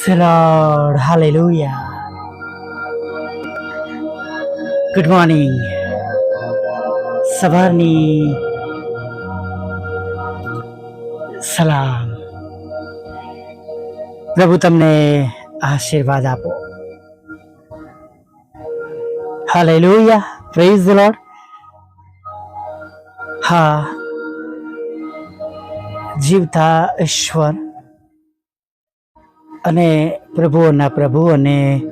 Praise the Lord. Hallelujah. Good morning. સવારની સલામ પ્રભુ તમને આશીર્વાદ આપો હાલેલુયા પ્રેઝ ધ લોર્ડ હા જીવતા ઈશ્વર અને પ્રભુઓના પ્રભુ અને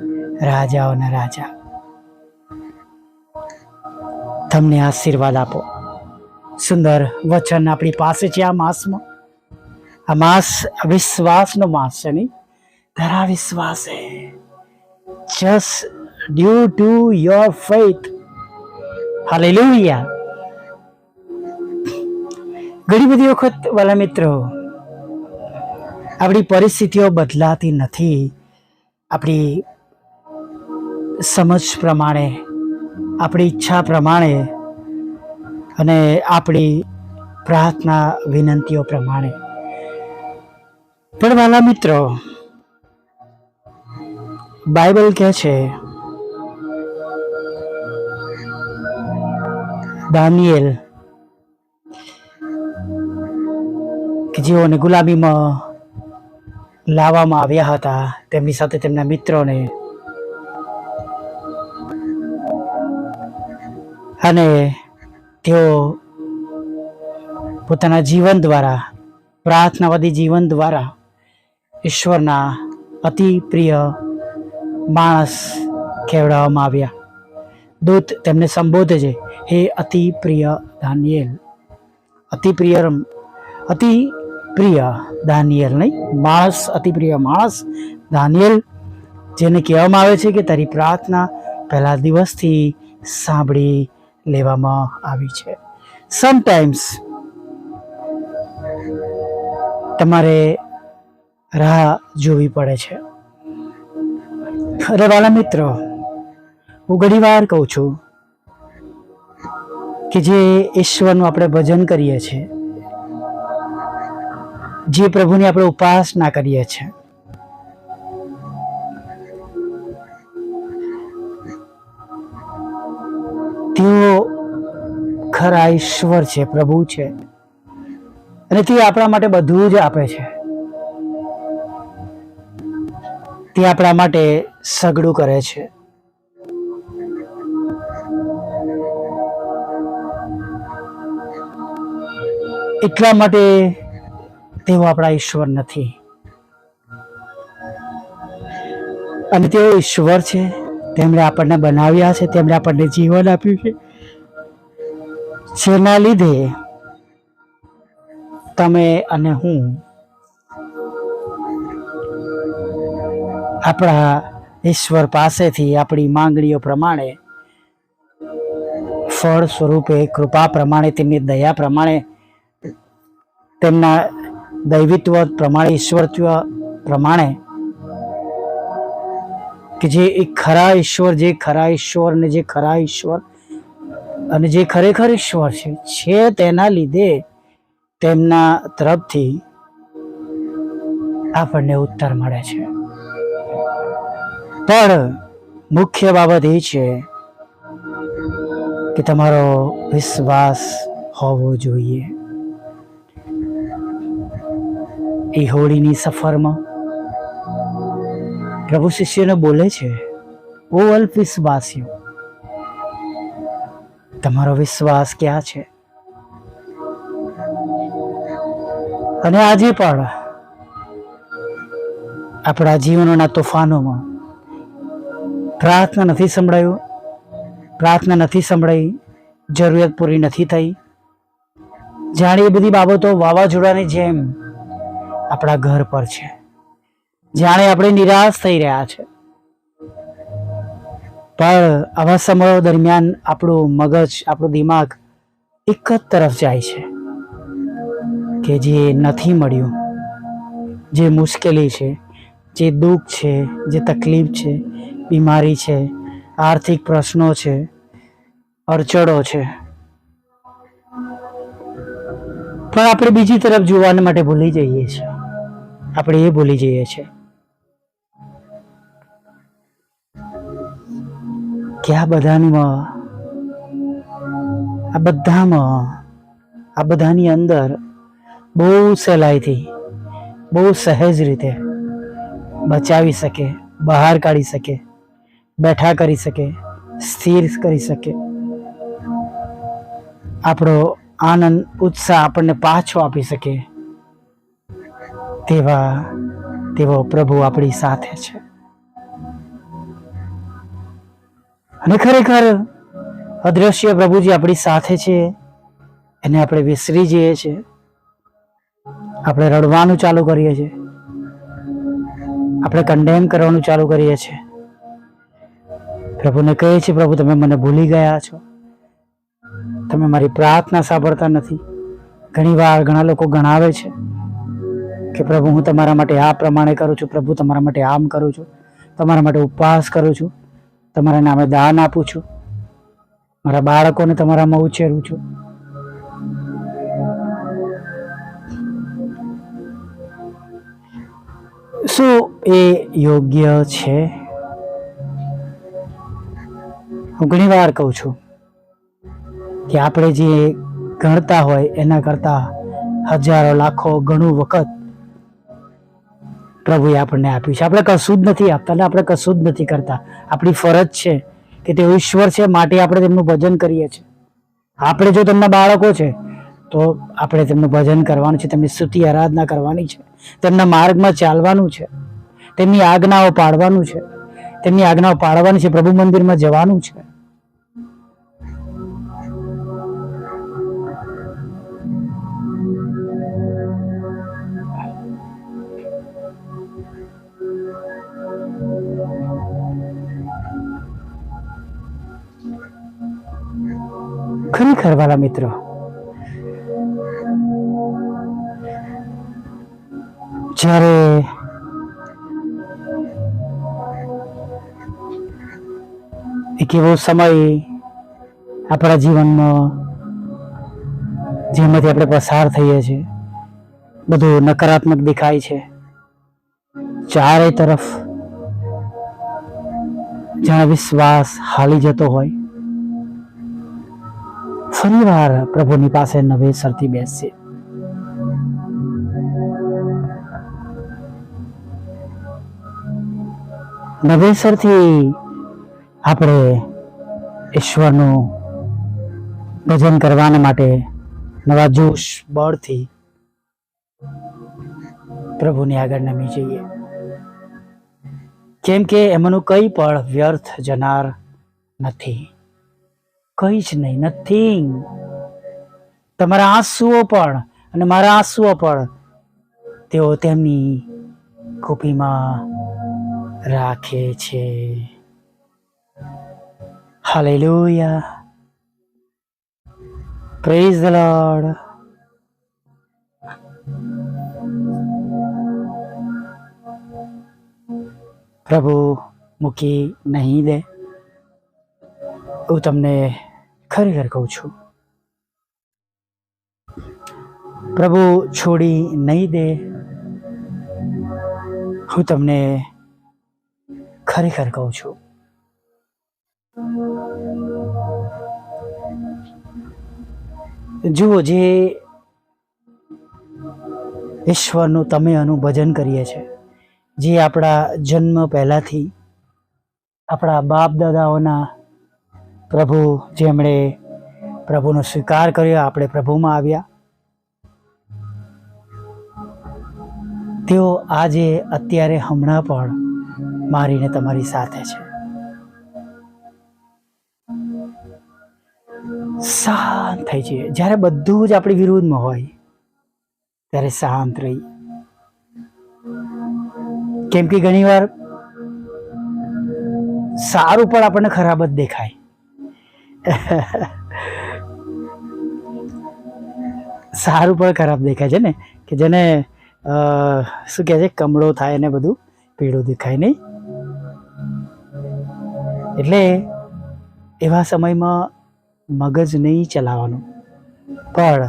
રાજાઓના રાજા. તમને આશીર્વાદ આપો. સુંદર વચન આપણી પાસે છે આ માસમાં. આ માસ વિશ્વાસનો માસ છે નહીં? ધરા વિશ્વાસ. Hey just due to your faith hallelujah ઘણી બધી વખત વાલા મિત્રો આપણી પરિસ્થિતિઓ બદલાતી નથી. આપણી સમજ પ્રમાણે, આપણી ઈચ્છા પ્રમાણે અને આપણી પ્રાર્થના વિનંતીઓ પ્રમાણે. પણ વાલા મિત્રો, બાઇબલ કહે છે, દાનિયેલ, કે જેઓને ગુલામીમાં લાવવામાં આવ્યા હતા. તેમની સાથે તેમના મિત્રોને અને તેઓ પોતાના જીવન દ્વારા, પ્રાર્થનાવાદી જીવન દ્વારા ઈશ્વરના અતિ પ્રિય માણસ કહેવડાવવામાં આવ્યા. દૂત તેમને સંબોધે છે, હે અતિ પ્રિય દાનિયેલ, અતિ પ્રિય રમ- અતિ પ્રિય દાનિયેલ નહીં, માણસ અતિ પ્રિય માણસ, દાનિયેલ, જેને કહેવામાં આવે છે કે તારી પ્રાર્થના પહેલા દિવસથી સાંભળી લેવામાં આવી છે. સમટાઈમ્સ તમારે રાહ જોવી પડે છે. અરે વાલા મિત્રો, હું ઘણી વાર કહું છું કે જે ઈશ્વરનું આપણે ભજન કરીએ છીએ જે પ્રભુની આપણે ઉપાસના કરીએ છીએ. તેઓ ખરા ઈશ્વર છે, પ્રભુ છે. અને તે આપણા માટે બધું જ આપે છે. તે આપણા માટે સગડું કરે છે. એટલા માટે તેઓ આપણા ઈશ્વર નથી. અને તેઓ ઈશ્વર છે. તેમણે આપણને બનાવ્યા છે, તેમણે આપણને જીવન આપ્યું છે. જેના લીધે તમે અને હું આપણા ઈશ્વર પાસેથી આપણી માંગણીઓ પ્રમાણે, ફળ સ્વરૂપે, કૃપા પ્રમાણે, તેમની દયા પ્રમાણે તેમના દૈવિત્વ પ્રમાણે, ઈશ્વરત્વ પ્રમાણે કે જે એક ખરા ઈશ્વર, જે ખરા ઈશ્વર ને જે ખરા ઈશ્વર અને જે ખરેખર ઈશ્વર છે છે તેના લીધે તેમના તરફથી આપણને ઉત્તર મળે છે. પણ મુખ્ય બાબત એ છે કે તમારો વિશ્વાસ હોવો જોઈએ. એ હોળીની સફરમાં? પ્રભુ શિષ્યને બોલે છે, ઓ અલ્પ વિશ્વાસીઓ તમારો વિશ્વાસ ક્યાં છે? અને આજે પણ આપણા જીવનોના તોફાનોમાં પ્રાર્થના નથી સંભળાયું, પ્રાર્થના નથી સંભળાઈ, જરૂરિયાત પૂરી નથી થઈ. જાણે એ બધી બાબતો વાવાઝોડાની જેમ આપણા ઘર પર છે. જાણે આપણે નિરાશ થઈ રહ્યા છે. પણ આવા સમયો દરમિયાન આપણું મગજ, આપણું દિમાગ એક જ તરફ જાય છે કે જે નથી મળ્યું, જે મુશ્કેલી છે, જે દુઃખ છે, જે તકલીફ છે, બીમારી છે, આર્થિક પ્રશ્નો છે, અડચણો છે. પણ આપણે બીજી તરફ જોવાને માટે ભૂલી જઈએ છીએ. આપણે એ ભૂલી જઈએ છીએ. કે આ બધાની આ બધામાં, આ બધાની અંદર બહુ સહેલાઈથી, બહુ સહેજ રીતે બચાવી શકે, બહાર કાઢી શકે, બેઠા કરી શકે, સ્થિર કરી શકે. આપણો આનંદ, ઉત્સાહ આપણને પાછો આપી શકે. તેવા તેવો પ્રભુ આપણી સાથે છે. અને ખરેખર અદ્રશ્ય પ્રભુજી આપણી સાથે છે. એને આપણે વિસરી જઈએ છીએ. આપણે રડવાનું ચાલુ કરીએ છીએ. આપણે કન્ડેમ કરવાનું ચાલુ કરીએ છીએ. પ્રભુને કહીએ છીએ પ્રભુ, તમે મને ભૂલી ગયા છો. તમે મારી પ્રાર્થના સાંભળતા નથી. ઘણી વાર ઘણા લોકો ગણાવે છે. કે પ્રભુ, હું તમારા માટે આ પ્રમાણે કરું છું, પ્રભુ, તમારા માટે આમ કરું છું, તમારા માટે ઉપવાસ કરું છું, તમારા નામે દાન આપું છું, મારા બાળકોને તમારામાં ઉછેરું છું. શું એ યોગ્ય છે? હું ઘણી વાર કહું છું કે આપણે જે ગણતા હોય, એના કરતા હજારો, લાખો ઘણું વખત પ્રભુએ આપણને આપ્યું છે. આપણે કશું જ નથી આપતા અને આપણે કશું જ નથી કરતા. આપણી ફરજ છે કે તેઓ ઈશ્વર છે માટે આપણે તેમનું ભજન કરીએ છીએ. આપણે જો તેમના બાળકો છે, તો આપણે તેમનું ભજન કરવાનું છે, તેમની સ્તુતિ, આરાધના કરવાની છે, તેમના માર્ગમાં ચાલવાનું છે, તેમની આજ્ઞાઓ પાડવાનું છે, તેમની આજ્ઞાઓ પાડવાની છે, પ્રભુ મંદિરમાં જવાનું છે. ખરેખર વાલા મિત્રો? જ્યારે એક એવો સમય આપણા જીવનમાં જેમાંથી આપણે પસાર થઈએ છીએ, બધું નકારાત્મક દેખાય છે. ચારે તરફ જ્યાં વિશ્વાસ હાલી જતો હોય ફરીવાર પ્રભુની પાસે નવેસરથી બેસશે. નવેસરથી આપણે ઈશ્વરનું ભજન કરવાના માટે નવા જોશ, બળથી પ્રભુની આગળ નમી જઈએ. કેમ કે એમાંનું કંઈ પણ વ્યર્થ જનાર નથી. કંઈ જ નહીં નથિંગ તમારા આંસુઓ પણ અને મારા આંસુઓ પણ તેઓ તેમની કોપીમાં રાખે છે. હાલેલુયા પ્રેઝ ધ લોર્ડ પ્રભુ મૂકી નહીં દે. હું તમને ખરેખર કહું છું. પ્રભુ છોડી નહીં દે. હું તમને ખરેખર કહું છું. જુઓ જે ઈશ્વરનું તમે અનું ભજન કરીએ છીએ જે આપણા જન્મ પહેલાંથી આપણા બાપ દાદાઓના પ્રભુ, જેમણે પ્રભુનો સ્વીકાર કર્યો, આપણે પ્રભુમાં આવ્યા. તેઓ આજે અત્યારે હમણાં પણ મારીને તમારી સાથે છે. શાંત થઈ જઈએ. જ્યારે બધું જ આપણી વિરુદ્ધમાં હોય, ત્યારે શાંત રહી કેમ કે ઘણીવાર સારું પણ આપણને ખરાબ જ દેખાય. સારું પણ ખરાબ દેખાય છે ને, કે જેને શું કહે છે, કમળો થાય ને બધું, પીળું દેખાય નહીં. એટલે એવા સમયમાં મગજ નહીં ચલાવવાનું, પણ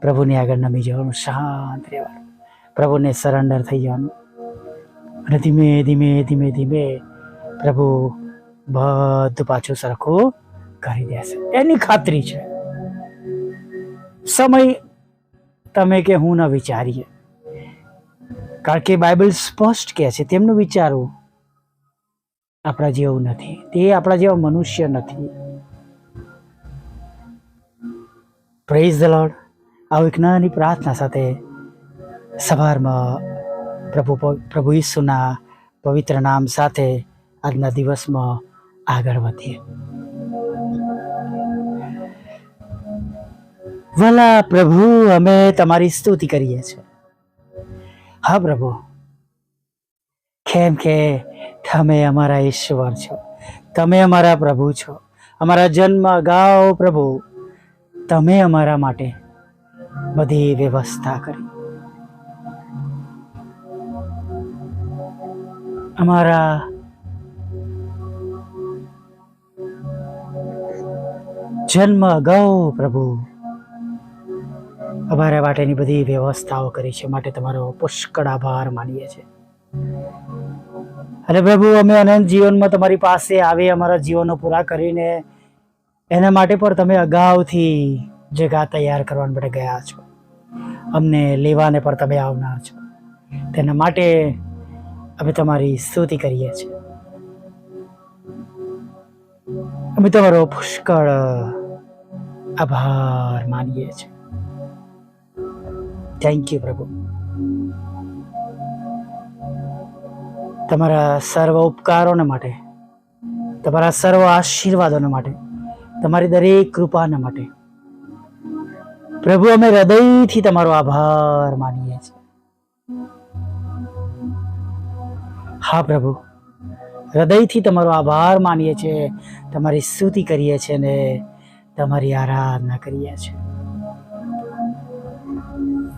પ્રભુની આગળ નમી જવાનું, શાંત રહેવાનું, પ્રભુને સરેન્ડર થઈ જવાનું. અને ધીમે ધીમે ધીમે ધીમે પ્રભુ બધું પાછું સરખું કરી દેશે એની ખાતરી છે. સમય તમે કે હું ન વિચારીએ. કારણ કે બાઇબલ સ્પષ્ટ કહે છે, તેમનું વિચારવું આપણા જેવું નથી. તે આપણા જેવા મનુષ્ય નથી. પ્રેઝ ધ લોર્ડ આવું એક નાની પ્રાર્થના સાથે સવારમાં પ્રભુ પ્રભુ ઈસુના પવિત્ર નામ સાથે આજના દિવસમાં આગળ વધીએ. ભલા પ્રભુ, અમે તમારી સ્તુતિ કરીએ છીએ. હા પ્રભુ. કેમ કે તમે અમારા ઈશ્વર છો. તમે અમારા પ્રભુ છો. અમારા જન્મ અગાઉ પ્રભુ, તમે અમારા માટે બધી વ્યવસ્થા કરી. અમારા જન્મ અગાઉ પ્રભુ અમારા માટેની બધી વ્યવસ્થાઓ કરી છે, માટે તમારો પુષ્કળ આભાર માનીએ છીએ. અને પ્રભુ, અમે અનંત જીવનમાં તમારી પાસે આવી, અમારા જીવનો પૂરા કરીને એના માટે પણ તમે અગાઉથી જગા તૈયાર કરવા માટે ગયા છો. અમને લેવાને પણ તમે આવનાર છો. તેના માટે અમે તમારી સ્તુતિ કરીએ છીએ. અમે તમારો પુષ્કળ આભાર માનીએ છીએ. થેન્ક યુ પ્રભુ. તમારા સર્વ ઉપકારોને માટે, તમારા સર્વ આશીર્વાદોને માટે, તમારી દરેક કૃપાના માટે, પ્રભુ, અમે હૃદયથી તમારો આભાર માનીએ છીએ. હા, પ્રભુ, હૃદયથી તમારો આભાર માનીએ છીએ, તમારી સ્તુતિ કરીએ છીએ ને તમારી આરાધના કરીએ છીએ.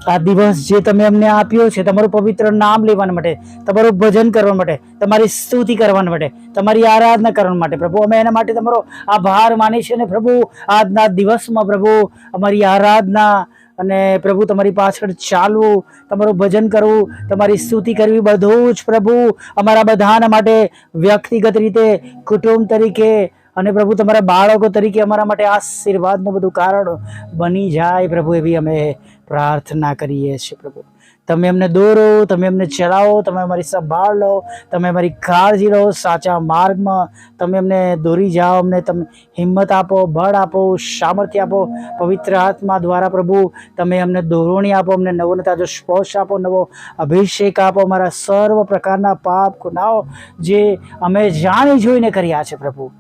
આ દિવસ જે તમે અમને આપ્યો છે, તમારું પવિત્ર નામ લેવા માટે, તમારું ભજન કરવા માટે, તમારી સ્તુતિ કરવા માટે, તમારી આરાધના કરવા માટે, પ્રભુ, અમે એના માટે તમારો આભાર માની છે અને પ્રભુ, આજના દિવસમાં પ્રભુ, અમારી આરાધના અને પ્રભુ, તમારી પાછળ ચાલવું, તમારું ભજન કરવું, તમારી સ્તુતિ કરવી બધું જ પ્રભુ, અમારા બધાના માટે વ્યક્તિગત રીતે, કુટુંબ તરીકે અને પ્રભુ, તમારા બાળકો તરીકે અમારા માટે આશીર્વાદનું બધું કારણ બની જાય પ્રભુ, એવી અમે પ્રાર્થના કરીએ છીએ પ્રભુ. તમે અમને દોરો, તમે અમને ચલાવો, તમે અમારી સંભાળ લો, તમે અમારી કાળજી લો સાચા માર્ગમાં. તમે અમને દોરી જાઓ, અમને તમે હિંમત આપો, બળ આપો, સામર્થ્ય આપો, પવિત્ર આત્મા દ્વારા પ્રભુ. તમે અમને દોરણી આપો, અમને નવો તાજો સ્પર્શ આપો, નવો અભિષેક આપો, અમારા સર્વ પ્રકારના પાપ ગુનાઓ જે અમે જાણી જોઈને કર્યા છે પ્રભુ.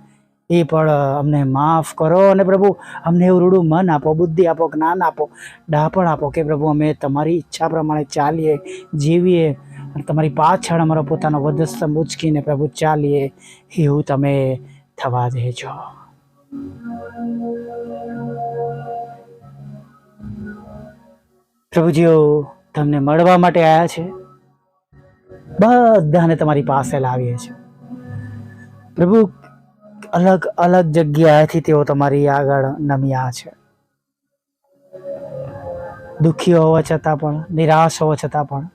એ પણ અમને માફ કરો અને પ્રભુ, અમને એવું રૂડું મન આપો, બુદ્ધિ આપો, જ્ઞાન આપો ડાપણ આપો કે પ્રભુ અમે તમારી ઈચ્છા પ્રમાણે ચાલીએ, જીવીએ અને તમારી પાછળ અમારો પોતાનો વધસ્તંભ ઉચકીને પ્રભુ ચાલીએ, એવું તમે થવા દેજો. પ્રભુજીઓ, તમને મળવા માટે આવ્યા છે. બધાને તમારી પાસે લાવીએ છીએ. પ્રભુ અલગ અલગ જગ્યાએથી તેઓ તમારી આગળ નમ્યા છે. દુઃખી હોવા છતાં પણ, નિરાશ હોવા છતાં પણ.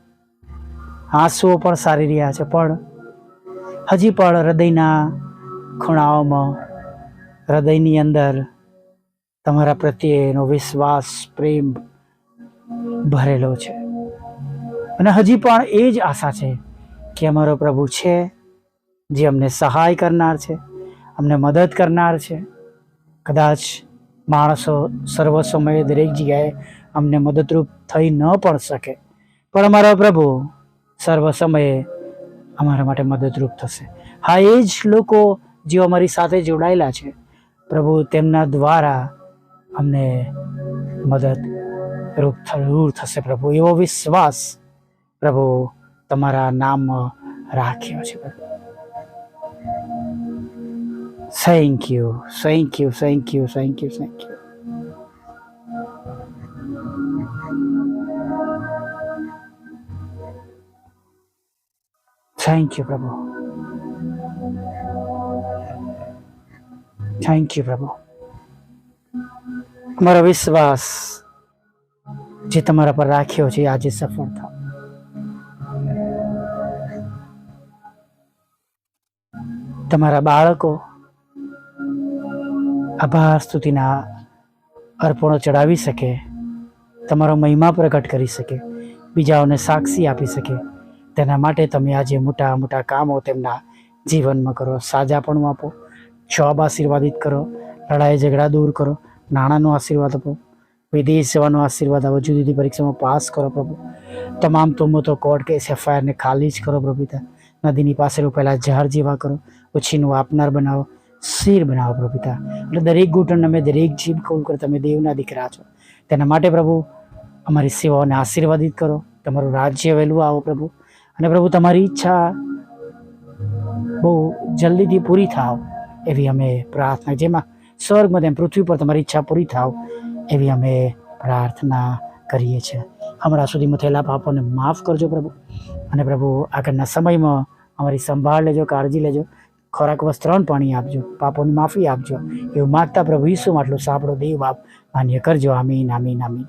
આંસુઓ પણ સારી રહ્યા છે, પણ હજી પણ હૃદયના ખૂણાઓમાં, હૃદયની અંદર તમારા પ્રત્યેનો વિશ્વાસ, પ્રેમ ભરેલો છે. અને હજી પણ એ જ આશા છે કે અમારો પ્રભુ છે, જે અમને સહાય કરનાર છે. અમને મદદ કરનાર છે. કદાચ માણસો સર્વ સમયે દરેક જગ્યાએ અમને મદદરૂપ થઈ ન પણ શકે. પણ અમારો પ્રભુ સર્વ સમયે અમારા માટે મદદરૂપ થશે. હા, એ જ લોકો જેઓ અમારી સાથે જોડાયેલા છે. પ્રભુ તેમના દ્વારા અમને મદદરૂપ જરૂર થશે પ્રભુ. એવો વિશ્વાસ પ્રભુ તમારા નામ રાખ્યો છે. પ્રભુ thank you thank you thank you thank you thank you thank you પ્રભુ થેન્ક યુ પ્રભુ મારો વિશ્વાસ જે તમારા પર રાખ્યો છે આજે સફળ થાવ તમારા બાળકો આભાર સ્તુતિના અર્પણો ચડાવી શકે, તમારો મહિમા પ્રગટ કરી શકે, બીજાઓને સાક્ષી આપી શકે. તેના માટે તમે આજે મોટા મોટા કામો તેમના જીવનમાં કરો. સાજાપણું આપો જોબ આશીર્વાદિત કરો, લડાઈ ઝઘડા દૂર કરો, નાણાંનો આશીર્વાદ આપો, વિદેશ જવાનો આશીર્વાદ આપો, જુદી જુદી પરીક્ષામાં પાસ કરો પ્રભુ. તમામ તોમતો કોર્ટ કેસ એફઆઈઆરને ખાલી જ કરો પ્રભુ નદીની પાસે રોપેલા ઝાડ જેવા કરો, ઉછીનું આપનાર બનાવો શીર બનાવો પ્રભુ પિતા. એટલે દરેક ઘૂંટણ અમે દરેક જીભ ખોલ કરો તમે દેવના દીકરા છો. તેના માટે પ્રભુ અમારી સેવાઓને આશીર્વાદિત કરો. તમારું રાજ્ય વહેલું આવો પ્રભુ. અને પ્રભુ તમારી ઈચ્છા બહુ જલ્દીથી પૂરી થાવ એવી અમે પ્રાર્થના. જેમાં સ્વર્ગમાં તેમ પૃથ્વી પર તમારી ઈચ્છા પૂરી થાવ એવી અમે પ્રાર્થના કરીએ છીએ. હમણાં સુધીમાં થયેલા પાપોને માફ કરજો પ્રભુ. અને પ્રભુ આગળના સમયમાં અમારી સંભાળ લેજો, કાળજી લેજો. ખોરાક વસ્ત્રણ પાણી આપજો. પાપોની માફી આપજો. એવું માગતા પ્રભુ ઈસુ માટલું સાંભળો. દેવ બાપ માન્ય કરજો. આમીન આમીન આમીન.